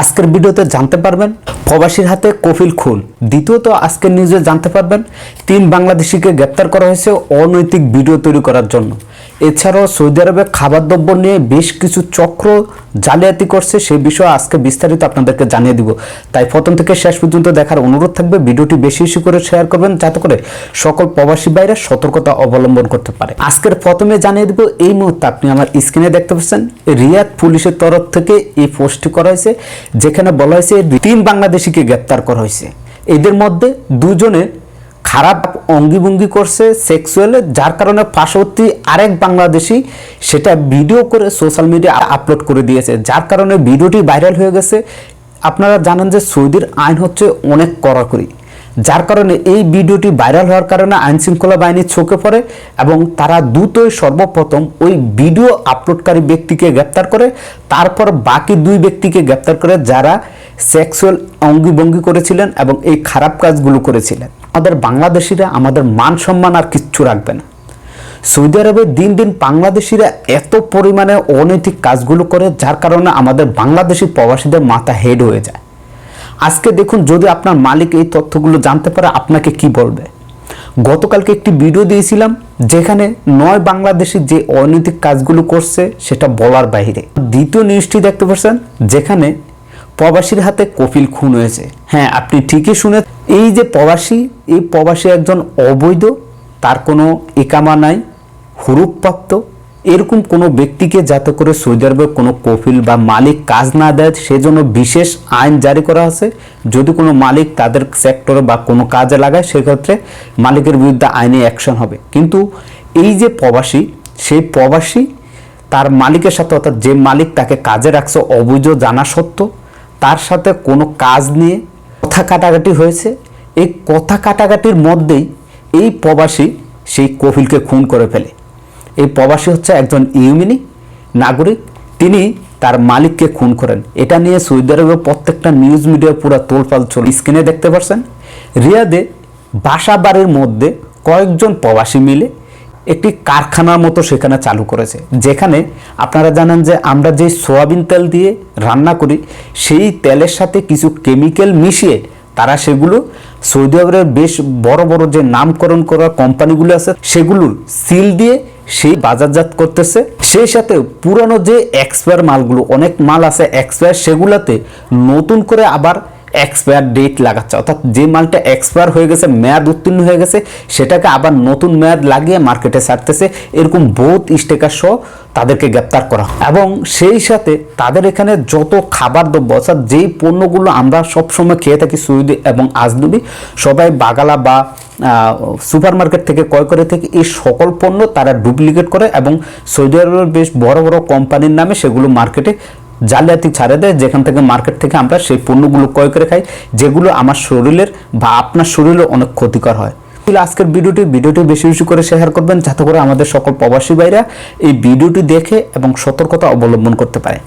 আজকের ভিডিওতে জানতে পারবেন, প্রবাসীর হাতে কফিল খুন। দ্বিতীয়ত, আজকের নিউজে জানতে পারবেন, তিন বাংলাদেশিকে গ্রেপ্তার করা হয়েছে অনৈতিক ভিডিও তৈরি করার জন্য। এছাড়াও সৌদি আরবে খাবার দ্রব্য নিয়ে বেশ কিছু চক্র জালিয়াতি করছে সেই বিষয়ে আজকে বিস্তারিত আপনাদেরকে জানিয়ে দিব। তাই প্রথম থেকে শেষ পর্যন্ত দেখার অনুরোধ থাকবে, ভিডিওটি বেশি বেশি করে শেয়ার করবেন, যাতে করে সকল প্রবাসী বাইরে সতর্কতা অবলম্বন করতে পারে। আজকের প্রথমে জানিয়ে দিব, এই মুহূর্তে আপনি আমার স্ক্রিনে দেখতে পাচ্ছেন, রিয়াদ পুলিশের তরফ থেকে এই পোস্টটি করা হয়েছে, যেখানে বলা হয়েছে, তিন বাংলাদেশিকে গ্রেপ্তার করা হয়েছে। এদের মধ্যে দুজনের খারাপ অঙ্গিভঙ্গি করছে সেক্সুয়ালে যার কারণে পার্শ্ববর্তী আরেক বাংলাদেশি সেটা ভিডিও করে সোশ্যাল মিডিয়া আপলোড করে দিয়েছে। যার কারণে ভিডিওটি ভাইরাল হয়ে গেছে। আপনারা জানেন যে সৌদির আইন হচ্ছে অনেক কড়াকড়ি। যার কারণে এই ভিডিওটি ভাইরাল হওয়ার কারণে আইন শৃঙ্খলা বাহিনী চোখে পড়ে এবং তারা দ্রুতই সর্বপ্রথম ওই ভিডিও আপলোডকারী ব্যক্তিকে গ্রেপ্তার করে, তারপর বাকি দুই ব্যক্তিকে গ্রেপ্তার করে যারা সেক্সুয়াল অঙ্গিভঙ্গি করেছিলেন এবং এই খারাপ কাজগুলো করেছিলেন। আমাদের বাংলাদেশিরা আমাদের মান সম্মান আর কিচ্ছু রাখবে না। সৌদি আরবে দিন দিন বাংলাদেশিরা এত পরিমাণে অনৈতিক কাজগুলো করে, যার কারণে আমাদের বাংলাদেশি প্রবাসীদের মাথা হেড হয়ে যায়। আজকে দেখুন, যদি আপনার মালিক এই তথ্যগুলো জানতে পারে, আপনাকে কি বলবে? গতকালকে একটি ভিডিও দিয়েছিলাম, যেখানে নয় বাংলাদেশি যে অনৈতিক কাজগুলো করছে, সেটা বলার বাইরে। দ্বিতীয় নিউজটি দেখতে পাচ্ছেন, যেখানে প্রবাসীর হাতে কপিল খুন হয়েছে। হ্যাঁ আপনি ঠিকই শুনে এই যে প্রবাসী, এই প্রবাসী একজন অবৈধ, তার কোনো একামা নাই হুরুপপ্রাপ্ত এরকম কোনো ব্যক্তিকে যাতে করে সৌদি আরবে কোনো কফিল বা মালিক কাজ না দেয়, সেজন্য বিশেষ আইন জারি করা আছে। যদি কোনো মালিক তাদের সেক্টরে বা কোনো কাজে লাগায়, সেক্ষেত্রে মালিকের বিরুদ্ধে আইনে অ্যাকশন হবে। কিন্তু এই যে প্রবাসী, সেই প্রবাসী তার মালিকের সাথে অর্থাৎ যে মালিক তাকে কাজে রাখছে, অবৈধ জানা সত্ত্বেও তার সাথে কোনো কাজ নিয়ে কথা কাটাকাটি হয়েছে। এই কথা কাটাকাটির মধ্যেই এই প্রবাসী সেই কফিলকে খুন করে ফেলে। এই প্রবাসী হচ্ছে একজন ইউমিনি নাগরিক। তিনি তার মালিককে খুন করেন। এটা নিয়ে সৌদি আরবের প্রত্যেকটা নিউজ মিডিয়া পুরো তোলপাল চলে। স্ক্রিনে দেখতে পাচ্ছেন রিয়াদে বাসা বাড়ির মধ্যে কয়েকজন প্রবাসী মিলে একটি কারখানার মতো সেখানে চালু করেছে। যেখানে আপনারা জানেন যে আমরা যে সোয়াবিন তেল দিয়ে রান্না করি, সেই তেলের সাথে কিছু কেমিক্যাল মিশিয়ে তারা সেগুলো সৌদি আরবের বেশ বড় বড় যে নামকরণ করা কোম্পানিগুলো আছে সেগুলোর সিল দিয়ে সেই বাজারজাত করতেছে। সেই সাথে পুরানো যে এক্সপায়ার মালগুলো, অনেক মাল আছে এক্সপায়ার, সেগুলোতে নতুন করে আবার এক্সপায়ার ডেট লাগাচ্ছে অর্থাৎ যে মালটা এক্সপায়ার হয়ে গেছে, মেয়াদ উত্তীর্ণ হয়ে গেছে, সেটাকে আবার নতুন মেয়াদ লাগিয়ে মার্কেটে ছাড়তেছে এরকম বহুত স্টেকার সহ তাদেরকে গ্রেপ্তার করা। এবং সেই সাথে তাদের এখানে যত খাবার দ্রব্য, অর্থাৎ যেই পণ্যগুলো আমরা সবসময় খেয়ে থাকি সৌদি এবং আজনবি, সবাই বাগালা বা সুপার মার্কেট থেকে ক্রয় করে থেকে এই সকল পণ্য তারা ডুপ্লিকেট করে এবং সৌদি আরবের বেশ বড় বড় কোম্পানির নামে সেগুলো মার্কেটে জালিয়াতি ছাড়ে দেয়, যেখান থেকে মার্কেট থেকে আমরা সেই পণ্যগুলো ক্রয় করে খাই, যেগুলো আমার শরীরের বা আপনার শরীরে অনেক ক্ষতিকর হয়। আজকের ভিডিওটি ভিডিওটি বেশি বেশি করে শেয়ার করবেন, যাতে করে আমাদের সকল প্রবাসী ভাইরা এই ভিডিওটি দেখে এবং সতর্কতা অবলম্বন করতে পারে।